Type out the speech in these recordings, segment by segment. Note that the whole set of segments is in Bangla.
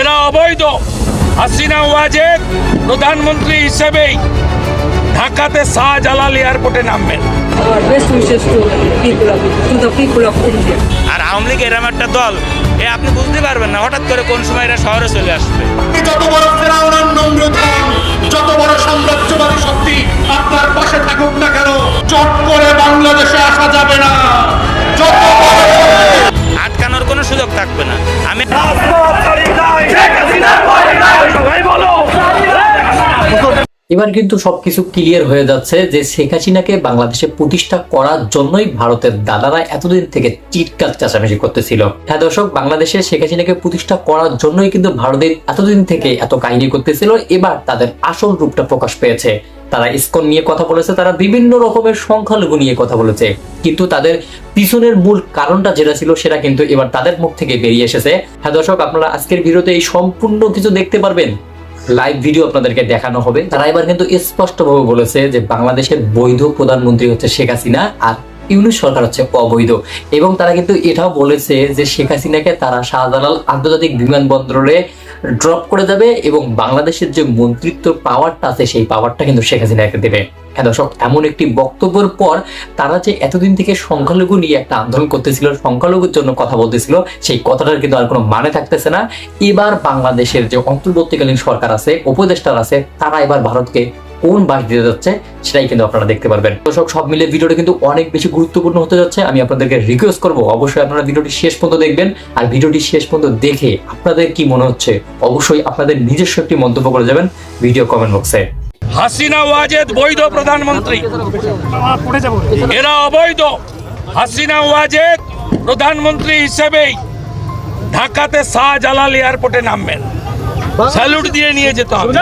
এরা অবৈধ। হাসিনা ওয়াজেদ প্রধানমন্ত্রী হিসেবেই ঢাকাতে শাহজালাল এয়ারপোর্টে নামবেন. আর আওয়ামী লীগ এরম একটা দল এ আপনি বুঝতে পারবেন না হঠাৎ করে কোন সময় এরা শহরে চলে আসবে। যত বড় ফেরাউনার নমরুদ যত বড় সাম্রাজ্যবাদী শক্তি আপনার পাশে থাকুক না কেন চট করে বাংলাদেশে আসা যাবে না। যত বড় কোনো সুযোগ থাকবে না। আমি এবার কিন্তু সবকিছু ক্লিয়ার হয়ে যাচ্ছে যে শেখ হাসিনাকে বাংলাদেশে প্রতিষ্ঠা করার জন্যই ভারতের দাদারা এতদিন থেকে চিৎকার চাচামেচি করতেছিল। হ্যাঁ দর্শক, বাংলাদেশে শেখ হাসিনাকে প্রতিষ্ঠা করার জন্যই কিন্তু ভারতের এতদিন থেকে এত কাহিনী করতেছিল, এবার তাদের আসল রূপটা প্রকাশ পেয়েছে। তারা ইসকন নিয়ে কথা বলেছে, তারা বিভিন্ন রকমের সংখ্যালঘু নিয়ে কথা বলেছে। কিন্তু তাদের পিছনের মূল কারণটা যেটা ছিল, সেটা কিন্তু এবার তাদের মুখ থেকে বেরিয়ে এসেছে। হ্যাঁ দর্শক, আপনারা আজকের ভিডিওতে এই সম্পূর্ণ কিছু দেখতে পারবেন। লাইভ ভিডিও আপনাদেরকে দেখানো হবে। তারা এবার কিন্তু স্পষ্টভাবে বলেছে যে বাংলাদেশের বৈধ প্রধানমন্ত্রী হচ্ছে শেখ হাসিনা আর ইউনিট সরকার হচ্ছে অবৈধ। এবং তারা কিন্তু এটাও বলেছে যে শেখ হাসিনাকে তারা শাহজালাল আন্তর্জাতিক বিমানবন্দরে ড্রপ করে দেবে এবং বাংলাদেশের যে মন্ত্রিত্ব পাওয়ারটা আছে, সেই পাওয়ারটা কিন্তু শেখ হাসিনাকে দেবে। হ্যাঁ দর্শক, এমন একটি বক্তব্যের পর তারা যে এতদিন থেকে সংখ্যালঘু নিয়ে একটা আন্দোলন করতেছিল, সংখ্যালঘুর জন্য কথা বলতেছিল, সেই কথাটার কিন্তু আর কোনো মানে থাকতেছে না। এবার বাংলাদেশের যে অন্তর্বর্তীকালীন সরকার আছে, উপদেষ্টার আছে, তারা এবার ভারতকে কোন বাস দিতে যাচ্ছে সেটাই কিন্তু আপনারা দেখতে পারবেন। দর্শক, সব মিলে ভিডিওটা কিন্তু অনেক বেশি গুরুত্বপূর্ণ হতে যাচ্ছে। আমি আপনাদেরকে রিকোয়েস্ট করব, অবশ্যই আপনারা ভিডিওটি শেষ পর্যন্ত দেখবেন। আর ভিডিওটি শেষ পর্যন্ত দেখে আপনাদের কি মনে হচ্ছে, অবশ্যই আপনাদের নিজস্ব একটি মন্তব্য করে যাবেন ভিডিও কমেন্ট বক্সে হাসিনা ওয়াজেদ, বৈধ প্রধানমন্ত্রী। এরা অবৈধ। হাসিনা ওয়াজেদ প্রধানমন্ত্রী হিসেবেই ঢাকাতে শাহজালাল এয়ারপোর্টে নামবেন। স্যালুট দিয়ে নিয়ে যেতে হবে।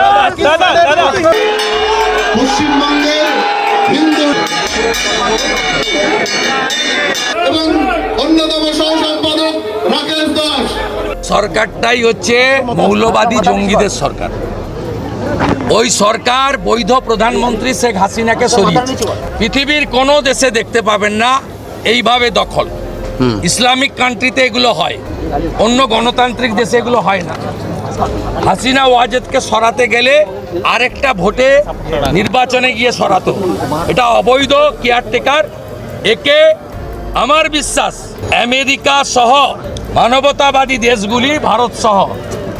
পশ্চিমবঙ্গের হিন্দু এবং অন্যতম সহ সম্পাদক রাকেশ দাস। সরকারটাই হচ্ছে মৌলবাদী জঙ্গিদের সরকার। ওই সরকার বৈধ প্রধানমন্ত্রী শেখ হাসিনাকে সরিয়েছে। পৃথিবীর কোনো দেশে দেখতে পাবেন না এইভাবে দখল। ইসলামিক কান্ট্রিতে এগুলো হয়। অন্য গণতান্ত্রিক দেশে এগুলো হয় না। হাসিনা ওয়াজেদকে সরাতে গেলে আরেকটা ভোটে নির্বাচনে গিয়ে সরাতো। এটা অবৈধ কেয়ারটেকার একে আমার বিশ্বাস, আমেরিকা সহ মানবতাবাদী দেশগুলি, ভারত সহ,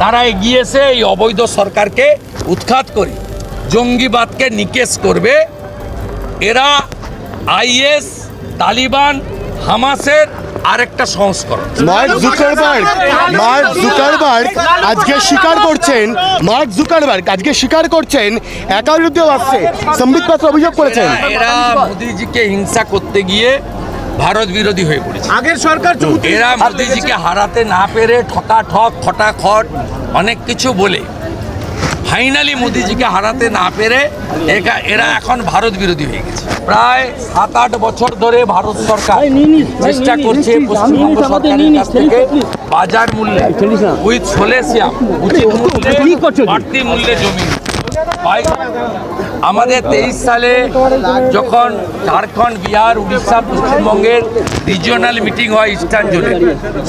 তারা এগিয়েছে এই অবৈধ সরকারকে উৎখাত করে। জঙ্গিবাদকে নিকেশ করবে। এরা আইএস, তালিবান, হামাসের আরেকটা সংস্করণ। মার্ক জুকারবার্গ মার্ক জুকারবার্গ আজকে স্বীকার করছেন মার্ক জুকারবার্গ আজকে স্বীকার করছেন একার বিরুদ্ধে আসছে সম্বিত পাত্র অভিযোগ করেছেন। এরা মোদিজিকে হিংসা করতে গিয়ে ভারত বিরোধী হয়ে পড়েছে। আগের সরকার এরা মোদিজিকে হারাতে না পেরে ঠকা ঠক খটাখট অনেক কিছু বলে। ফাইনালি মোদিজিকে হারাতে না পেরে একা- এরা এখন ভারত বিরোধী হয়ে গেছে। প্রায় সাত আট বছর ধরে ভারত সরকার চেষ্টা করছে পশ্চিমবঙ্গ সরকারের কাছ থেকে বাজার মূল্যে উইথ সোলেসিয়াম বাড়তি মূল্যে জমি। আমাদের তেইশ সালে যখন ঝাড়খণ্ড, বিহার, উড়িষ্যা, পশ্চিমবঙ্গের রিজিওনাল মিটিং হয় ইস্টার্ন জোনে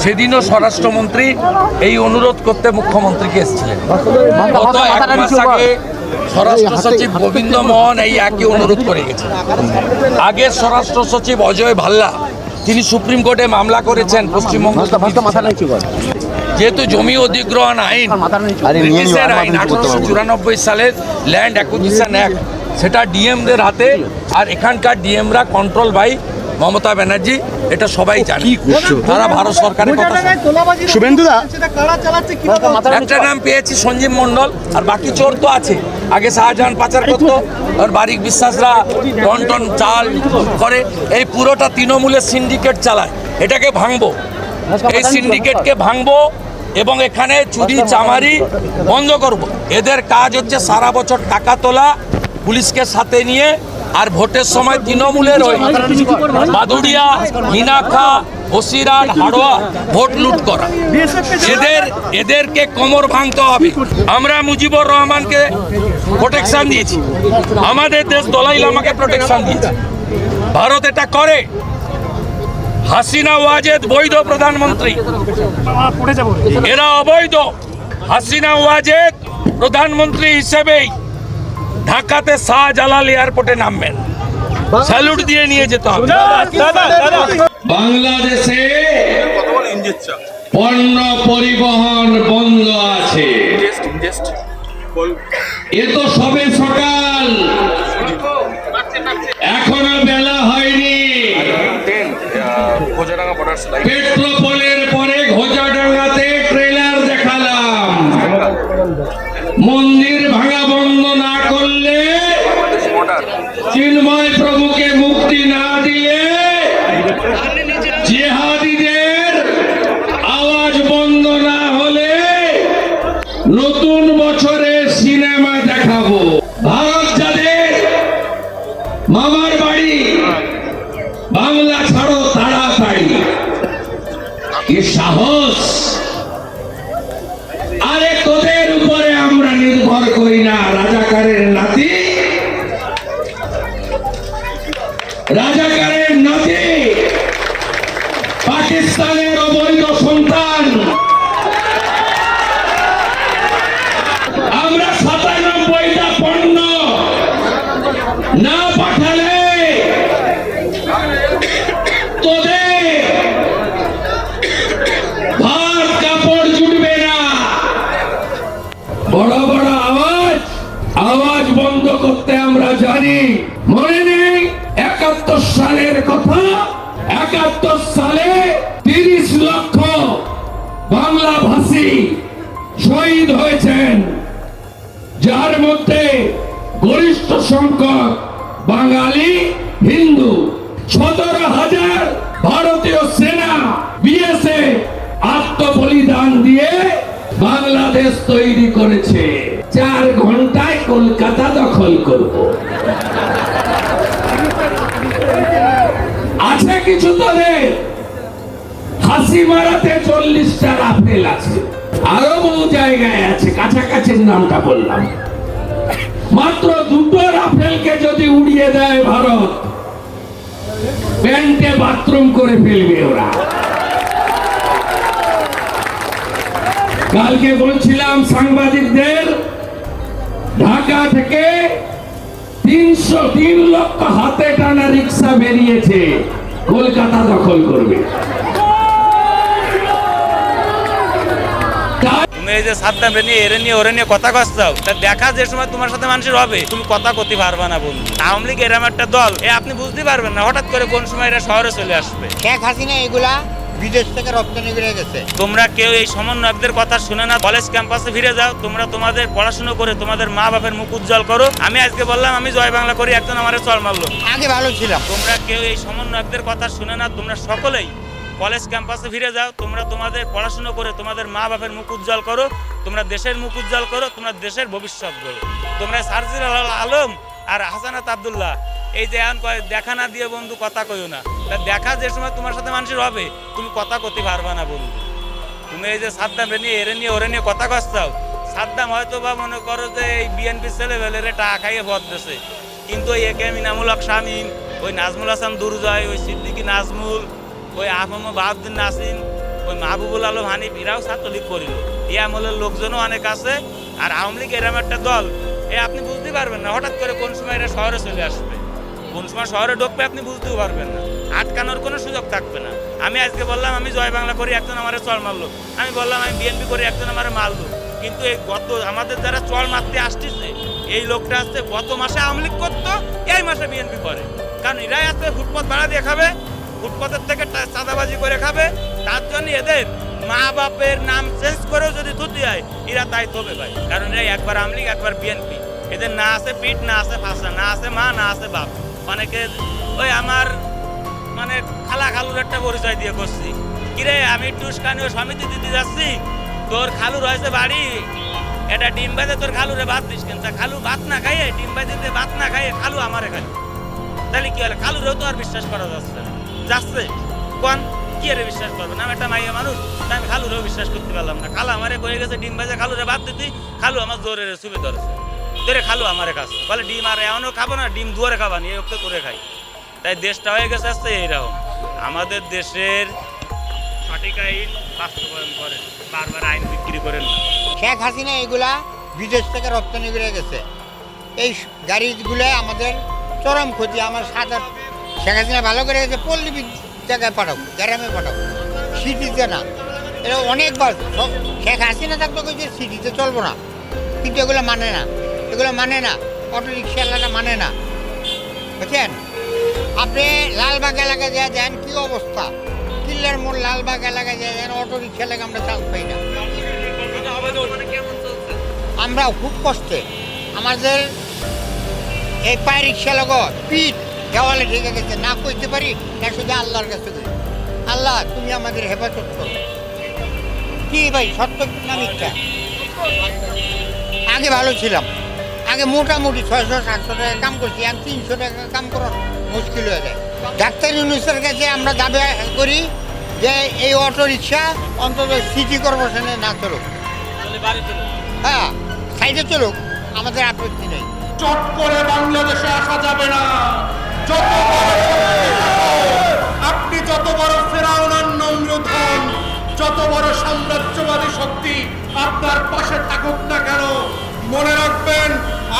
সেদিনও স্বরাষ্ট্রমন্ত্রী এই অনুরোধ করতে মুখ্যমন্ত্রীকে এসেছিলেন। গত এক মাস আগে স্বরাষ্ট্র সচিব গোবিন্দ মোহন এই একই অনুরোধ করে গেছে আগের স্বরাষ্ট্র সচিব অজয় ভাল্লা তিনি সুপ্রিম কোর্টে মামলা করেছেন পশ্চিমবঙ্গ যেহেতু জমি অধিগ্রহণ আইন ব্রিটিশের আইন আঠারোশো চুরানব্বই সালের ল্যান্ড অ্যাকুইজিশন অ্যাক্ট সেটা ডিএমদের হাতে আর এখানকার ডিএমরা কন্ট্রোল বাই মমতা ব্যানার্জি এটা সবাই জানে। তারা ভারত সরকারের কথা। শুভেন্দুদা একটা নাম পেয়েছি সঞ্জীব মণ্ডল আর বাকি চোর তো আছে। আগে শাহজাহান পাচার করতো আর বারিক বিশ্বাসরা টন টন চাল করে। এই পুরোটা তৃণমূলের সিন্ডিকেট চালায়। এটাকে ভাঙবো। এই সিন্ডিকেটকে ভাঙবো এবং এখানে চুরি চামারি বন্ধ করব। এদের কাজ হচ্ছে সারা বছর টাকা তোলা পুলিশকে সাথে নিয়ে আর ভোটের সময় তৃণমূলের ওই বাদুড়িয়া মিনাখা বসিরহাট, হাড়োয়া ভোট লুট করা। এদের, এদেরকে কোমর ভাঙতে হবে। আমরা মুজিবুর রহমানকে প্রোটেকশন দিয়েছি। আমাদের দেশ দলাই লামাকে প্রোটেকশন দিয়েছে। ভারত এটা করে। হাসিনা ওয়াজেদ বৈধ প্রধানমন্ত্রী। এরা অবৈধ। হাসিনা ওয়াজেদ প্রধানমন্ত্রী হিসেবেই ঢাকাতে শাহজালাল এয়ারপোর্টে নামবেন। স্যালুট দিয়ে নিয়ে যেতে হবে। বাংলাদেশে পণ্য পরিবহন বন্ধ আছে। এ তো সবে সকাল। এখনও বেলা হয়নি। পেট্রোপোলের পরে ঘোজাডাঙ্গাতে ট্রেলার দেখালাম। মন্দির ভাঙা রাজাকারের নাতি, পাকিস্তানের অবৈধ সন্তান। আমরা সাতানব্বইটা পণ্য না পাঠালে তোদের ভাত কাপড় জুটবে না। বড় বড় আওয়াজ আওয়াজ বন্ধ করতে আমরা জানি। একাত্তর সালে তিরিশ লক্ষ বাংলা ভাষী শহীদ হয়েছেন, যার মধ্যে গরিষ্ঠ সংখ্যক বাঙালি, হিন্দু, সতেরো হাজার ভারতীয় সেনা বিএসএ আত্মবলিদান দিয়ে বাংলাদেশ তৈরি করেছে। চার ঘন্টায় কলকাতা দখল করব আছে কিছু তোদের হাসি মারাতে চল্লিশটা রাফেল আছে। আরও বহু জায়গায় আছে, কাছাকাছির নামটা বললাম। মাত্র দুটো রাফেলকে যদি উড়িয়ে দেয় ভারত, প্যান্টে বাথরুম করে ফেলবে ওরা। কালকে বলছিলাম সাংবাদিকদের, ঢাকা থেকে তিনশো তিন লক্ষ হাতে টানা রিক্সা বেরিয়েছে। কলকাতা দখল করবে। তুমি এই যে সাতটা নিয়ে এরে নিয়ে ওরে নিয়ে কথা কচ্ছাও তা দেখা যে সময় তোমার সাথে মানুষের হবে। তুমি কথা করতে পারবে না বন্ধু। আওয়ামী লীগ এরম একটা দল এ আপনি বুঝতে পারবেন না হঠাৎ করে কোন সময় এরা শহরে চলে আসবে। শেখ হাসিনা এগুলা বিদেশ থেকে রপ্তানি করে গেছে। তোমরা কেউ এই সমন্বয়কদের কথা শুনে না কলেজ ক্যাম্পাসে ফিরে যাও তোমরা তোমাদের পড়াশোনা করে তোমাদের মা বাপের মুখ উজ্জ্বল করো। আমি আজকে বললাম আমি জয় বাংলা করি একজন আমার চল মারলো। আগে ভালো ছিলাম। তোমরা কেউ এই সমন্বয়কদের কথা শুনে না তোমরা সকলেই কলেজ ক্যাম্পাসে ফিরে যাও তোমরা তোমাদের পড়াশোনা করে তোমাদের মা বাপের মুখ উজ্জ্বল করো তোমরা দেশের মুখ উজ্জ্বল করো তোমরা দেশের ভবিষ্যৎ করো তোমরা সার্জির আলম আর হাসানাত আব্দুল্লাহ এই যে এখন দেখা না দিয়ে বন্ধু কথা কইও না। তা দেখা যে সময় তোমার সাথে মানুষের হবে, তুমি কথা করতে পারবা না বন্ধু। তুমি এই যে সাদ্দাম নিয়ে, এরে নিয়ে, ওরে নিয়ে কথা কচ্ছাও। সাদ্দাম হয়তো বা মনে করো যে এই বিএনপি ছেলে বেলেরে টাকা খাইয়ে ভদ দিছে। কিন্তু ওই একে মিনামুল হক শামীম, ওই নাজমুল হাসান দুরজয়, ওই সিদ্দিকী নাজমুল, ওই আহমদ বাহাউদ্দিন নাসিম, ওই মাহবুবুল আলম হানিফ, এরাও ছাত্রলীগ করিল। এই আমলের লোকজনও অনেক আছে, আর আওয়ামী লীগ এরম একটা দল, এ আপনি বুঝতে পারবেন না, হঠাৎ করে কোন সময় এরা শহরে চলে আসবে? কোন সময় শহরে ঢুকবে আপনি বুঝতেও পারবেন না। আটকানোর কোনো সুযোগ থাকবে না। আমি আজকে বললাম, আমি জয় বাংলা করি, একজন আমার চল মারলো। আমি বললাম, আমি বিএনপি করি, একজন আমার মারলো। কিন্তু এই গত, আমাদের যারা চল মারতে আসতেছে, এই লোকটা আসছে গত মাসে আওয়ামী লীগ করতো, এই মাসে বিএনপি করে। কারণ এরাই আসছে ফুটপাত ভাড়া দিয়ে খাবে ফুটপথের থেকে চাঁদাবাজি করে খাবে। তার জন্য এদের মা বাপের নাম চেঞ্জ করেও যদি ধুতি হয় এরা তাই তবে ভাই। কারণ এরা একবার আওয়ামী লীগ, একবার বিএনপি। এদের না আছে পিঠ, না আছে ফাঁসা, না আছে মা, না আছে বাপ। অনেকে ওই আমার মানে খালা খালুর একটা পরিচয় দিয়ে করছি। কিরে, আমি টুসকানীয় সমিতি দিতে যাচ্ছি, তোর খালু রয়েছে বাড়ি। এটা ডিম বাজে তোর খালুরে ভাত দিস কেন? তা খালু ভাত না খাইয়ে, ডিম বাজিতে ভাত না খাইয়ে খালু আমারে খালি তাহলে কি হলো? খালুরেও তো আর বিশ্বাস করা যাচ্ছে যাচ্ছে। কোন? কি আরে বিশ্বাস করবে? না আমি একটা মাইয়া মানুষ আমি খালুরেও বিশ্বাস করতে পারলাম না। খালু আমারে কয়ে গেছে, ডিম বাজে খালুরে ভাত দিতি, খালু আমার জোরে চুপে ধরেছে। ধরে খালো আমার কাছে। বলে, ডিম আর এমনও খাব না, ডিম দুয়ারে খাবা নি, এই ওকে করে খাই। তাই দেশটা হয়ে গেছে আসছে এইরকম। আমাদের দেশের সঠিক আইন বাস্তবায়ন করেন বারবার আইন বিক্রি করেন শেখ হাসিনা এগুলা বিদেশ থেকে রপ্তানি করে গেছে। এই গাড়িগুলো আমাদের চরম ক্ষতি, আমার সাধারণ শেখ হাসিনা ভালো করে গেছে পল্লী জায়গায় পাঠাও, গ্রামে পাঠাও। সিটিতে না। এটা অনেকবার, শেখ হাসিনা থাকতো কইছে, সিটিতে চলবো না। কিন্তু এগুলো মানে না। এগুলো মানে না অটো রিক্সাওয়ালারা মানে না। বুঝছেন? আপনি লালবাগ এলাকায় যা যান, কি অবস্থা? কিল্লার মোড় লালবাগ এলাকায় যা যান অটো রিক্সা লাগে আমরা চান্স পাই না। আমরা খুব কষ্টে। আমাদের এই পায়ে রিক্সা লগো পিঠ দেওয়ালে ঢেকে গেছে, না কইতে পারি, না শুধু আল্লাহর কাছে আল্লাহ, তুমি আমাদের হেফাজত করো। কি ভাই, সত্য না মিথ্যা? আগে ভালো ছিলাম। আগে মোটামুটি ছয়শো সাতশো টাকা কাম করছি এখন তিনশো টাকা কাম করা মুশকিল হয়ে যায়। ডাক্তার ইউনুসের কাছে আমরা দাবি করি যে এই অটো রিক্সা অন্তত সিটি কর্পোরেশনে না চলুক। হ্যাঁ সাইডে চলুক আমাদের আপত্তি নেই। চট করে বাংলাদেশে আসা যাবে না।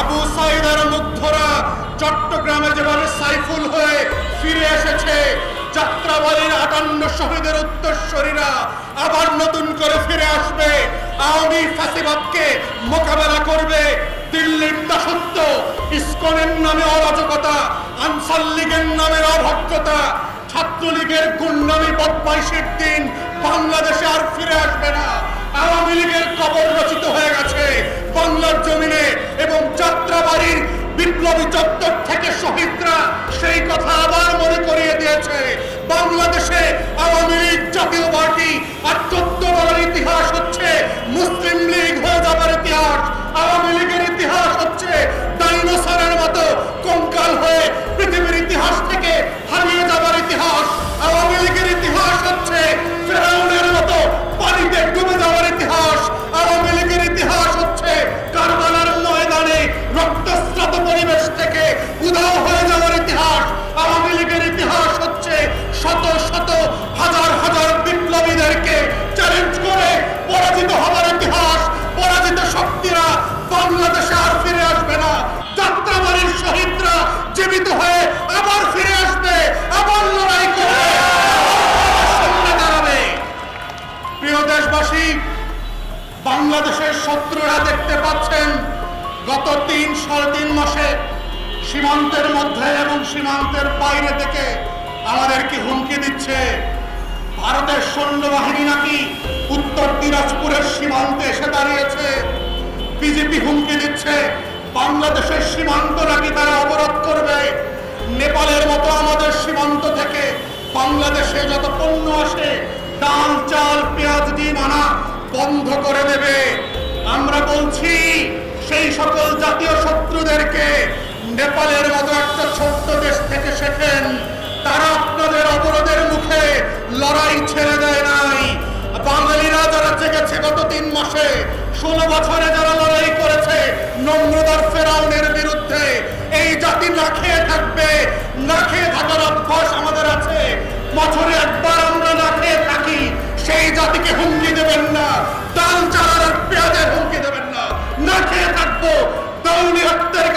আবু সাইদের মুগ্ধরা চট্টগ্রামে যেভাবে সাইফুল হয়ে ফিরে এসেছে যাত্রাবাড়ির আটান্ন শহীদের উত্তরস্বরীরা আবার নতুন করে ফিরে আসবে। আওয়ামী ফাঁসিবাদকে মোকাবেলা করবে দিল্লির দাসত্ব, ইস্কনের নামে অরাজকতা, আনসার লীগের নামে অভদ্রতা, ছাত্রলীগের গুন্ডামি বদমাইশের দিন বাংলাদেশে আর ফিরে আসবে না। আওয়ামী লীগের কবর রচিত হয়ে গেছে। বাংলার জমিনে এবং যাত্রাবাড়ির বিপ্লবী চত্বর থেকে শহীদরা সেই কথা আবার মনে করিয়ে দিয়েছে। বাংলাদেশে আওয়ামী লীগ জাতীয় পার্টি আর চোদ্দ বলার ইতিহাস হচ্ছে মুসলিম লীগ হয়ে যাবার ইতিহাস। আওয়ামী লীগের ইতিহাস হচ্ছে ডাইনোসরের মতো কঙ্কাল হয়ে পৃথিবীর ইতিহাস থেকে হারিয়ে যাবার ইতিহাস। আওয়ামী লীগের ইতিহাস হচ্ছে ফেরাউনের বাংলাদেশের শত্রুরা দেখতে পাচ্ছেন। গত তিন সাড়ে তিন মাসে সীমান্তের মধ্যে এবং সীমান্তের বাইরে থেকে আমাদেরকে হুমকি দিচ্ছে? ভারতের সৈন্যবাহিনী নাকি উত্তর দিনাজপুরের সীমান্তে এসে দাঁড়িয়েছে? বিজেপি হুমকি দিচ্ছে। বাংলাদেশের সীমান্ত নাকি তারা অবরোধ করবে? নেপালের মতো আমাদের সীমান্ত থেকে বাংলাদেশে যত পণ্য আসে, ডাল, চাল, পেঁয়াজ, ডিম আনা বন্ধ করে দেবে। আমরা বলছি, সেই সকল জাতীয় শত্রুদেরকে নেপালের মতো একটা ছোট্ট দেশ থেকে শেখেন। তারা আপনাদের অবরোধের মুখে লড়াই ছেড়ে দেয় নাই। বাঙালিরা যারা জেগেছে গত তিন মাসে, ষোলো বছরে যারা লড়াই করেছে, নম্রদার ফেরাউনের বিরুদ্ধে, এই জাতি না খেয়ে থাকবে, না খেয়ে থাকার অভ্যাস আমাদের আছে। বছরে একবার সেই জাতিকে হুমকি দেবেন না। ডাল চালার পেঁয়াজের হুমকি দেবেন না। না খেয়ে থাকব। দৌড়ি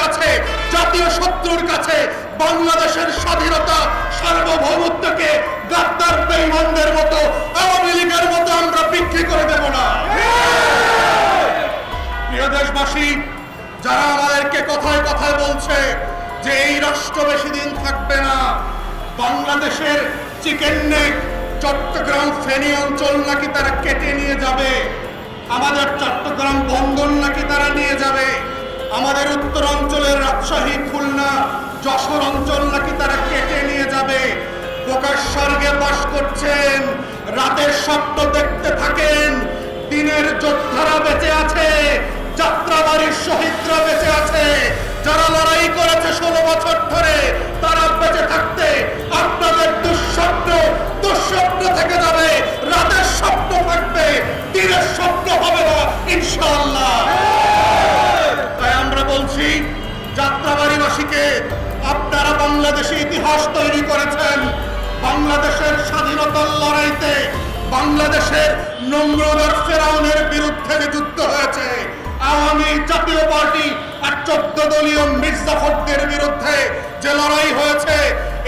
কাছে, জাতীয় শত্রুর কাছে, বাংলাদেশের স্বাধীনতা সার্বভৌমত্বকে গাদ্দার বেইমানদের মতো, আওয়ামী লীগের মতো আমরা বিক্রি করে দেব না। প্রিয় দেশবাসী, যারা আমাদেরকে কথায় কথায় বলছে যে এই রাষ্ট্র বেশি দিন থাকবে না, বাংলাদেশের চিকেন নেক চট্টগ্রাম ফেনী অঞ্চল নাকি তারা কেটে নিয়ে যাবে? আমাদের চট্টগ্রাম বন্দর নাকি তারা নিয়ে যাবে? আমাদের উত্তর অঞ্চলের রাজশাহী, খুলনা, যশোর অঞ্চল নাকি তারা কেটে নিয়ে যাবে? প্রকাশ স্বর্গে বাস করছেন, রাতের স্বপ্ন দেখতে থাকেন, দিনের যোদ্ধারা বেঁচে আছে, যাত্রাবাড়ির শহীদরা বেঁচে আছে যারা লড়াই করেছে ষোলো বছর ধরে, তারা বেঁচে থাকতে আপনাদের দুঃস্বপ্ন দুঃস্বপ্ন থেকে যাবে। রাতের স্বপ্ন থাকবে, দিনের স্বপ্ন হবে না, ইনশাআল্লাহ। তাই আমরা বলছি, যাত্রাবাড়িবাসীকে আপনারা বাংলাদেশে ইতিহাস তৈরি করেছেন। বাংলাদেশের স্বাধীনতার লড়াইতে বাংলাদেশের নমরুদ আর ফেরাউনের বিরুদ্ধে যুদ্ধ হয়েছে, আওয়ামী জাতীয় পার্টি চোদ্দ দলীয় মির্জাফরদের বিরুদ্ধে যে লড়াই হয়েছে,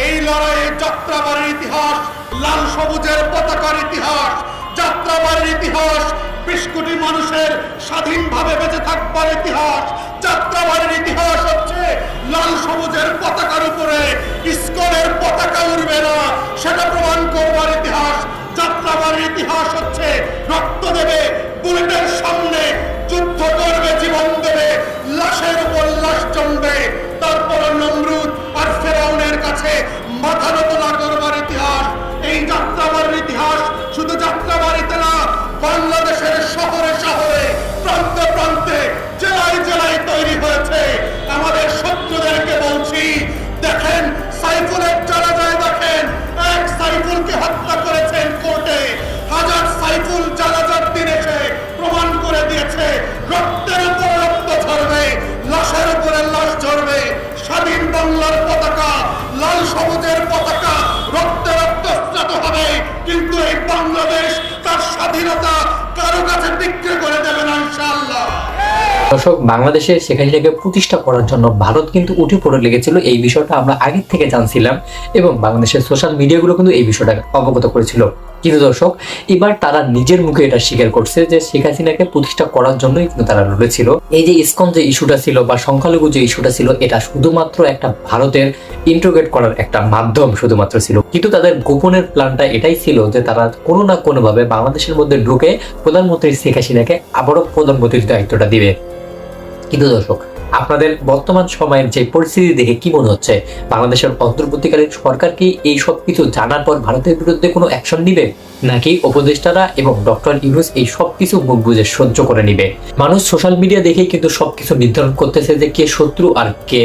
এই লড়াইয়ে যাত্রাবাড়ির ইতিহাস, লাল সবুজের পতাকার ইতিহাস, যাত্রাবাড়ির ইতিহাস, বিশ কোটি মানুষের স্বাধীনভাবে বেঁচে থাকবার ইতিহাস, যাত্রাবাড়ির ইতিহাস হচ্ছে লাল সবুজের পতাকার উপরে, ইস্কনের পতাকা উড়বে না, সেটা প্রমাণ করবার ইতিহাস, যাত্রাবাড়ির ইতিহাস হচ্ছে রক্ত দেবে, বুলেটের সামনে যুদ্ধ করবে জীবন দেবে লাশের উপর লাশ জমবে। তারপর নমরুদ আর ফেরাউনের কাছে মাথা স্বাধীনতা দর্শক, বাংলাদেশে শেখ হাসিনাকে প্রতিষ্ঠা করার জন্য ভারত কিন্তু উঠে পড়ে লেগেছিল। এই বিষয়টা আমরা আগের থেকে জানছিলাম এবং বাংলাদেশের সোশ্যাল মিডিয়াগুলো কিন্তু এই বিষয়টা অবগত করেছিল। কিন্তু দর্শক, এবার তারা নিজের মুখে এটা স্বীকার করছে যে শেখ হাসিনাকে প্রতিষ্ঠা করার জন্যই কিন্তু তারা লড়েছিল। এই যে ইসকন যে ইস্যুটা ছিল বা সংখ্যালঘু যে ইস্যুটা ছিল, এটা শুধুমাত্র একটা ভারতের ইন্ট্রোগেট করার একটা মাধ্যম শুধুমাত্র ছিল। কিন্তু তাদের গোপনের প্ল্যানটা এটাই ছিল যে তারা কোনো না কোনোভাবে বাংলাদেশের মধ্যে ঢুকে প্রধানমন্ত্রী শেখ হাসিনাকে আবারও প্রধানমন্ত্রীর দায়িত্বটা দিবে। কিন্তু দর্শক, আপনাদের বর্তমান সময়ের যে পরিস্থিতি দেখে কি মনে হচ্ছে? বাংলাদেশের অন্তর্বর্তীকালীন সরকার কি এই সব কিছু জানার পর ভারতের বিরুদ্ধে কোনো অ্যাকশন নিবে? নাকি উপদেষ্টারা এবং ডক্টর ইউনুস এই সব কিছু মুখ বুঝে সহ্য করে নিবে? মানুষ সোশ্যাল মিডিয়া দেখে কিন্তু সবকিছু নির্ধারণ করতেছে যে কে শত্রু আর কে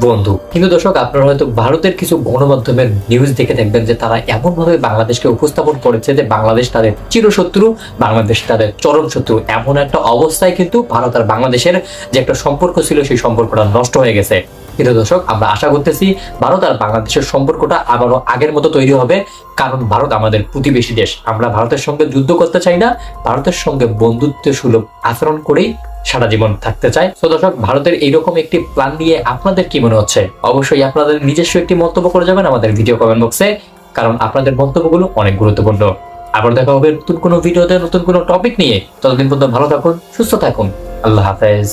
বন্ধু। কিন্তু দর্শক, আপনারা হয়তো ভারতের কিছু গণমাধ্যমের নিউজ দেখে দেখবেন যে তারা এমন ভাবে বাংলাদেশকে উপস্থাপন করেছে যে বাংলাদেশ তাদের চিরশত্রু, বাংলাদেশ তাদের চরম শত্রু। এমন একটা অবস্থায় কিন্তু ভারত আর বাংলাদেশের যে একটা সম্পর্ক ছিল, সেই সম্পর্কটা নষ্ট হয়ে গেছে। কিন্তু দর্শক, আমরা আশা করতেছি ভারত আর বাংলাদেশের সম্পর্কটা আবারও আগের মতো তৈরি হবে। কারণ ভারত আমাদের প্রতিবেশী দেশ। আমরা ভারতের সঙ্গে যুদ্ধ করতে চাই না, ভারতের সঙ্গে বন্ধুত্ব সুলভ আচরণ করেই সারা জীবন থাকতে চাই। তো দর্শক, ভারতের এইরকম একটি প্ল্যান নিয়ে আপনাদের কি মনে হচ্ছে? অবশ্যই আপনাদের নিজস্ব একটি মন্তব্য করে যাবেন আমাদের ভিডিও কমেন্ট বক্সে কারণ আপনাদের মন্তব্যগুলো অনেক গুরুত্বপূর্ণ। আবার দেখা হবে নতুন কোনো ভিডিওতে নতুন কোনো টপিক নিয়ে। ততদিন পর্যন্ত ভালো থাকুন, সুস্থ থাকুন। আল্লাহ হাফেজ।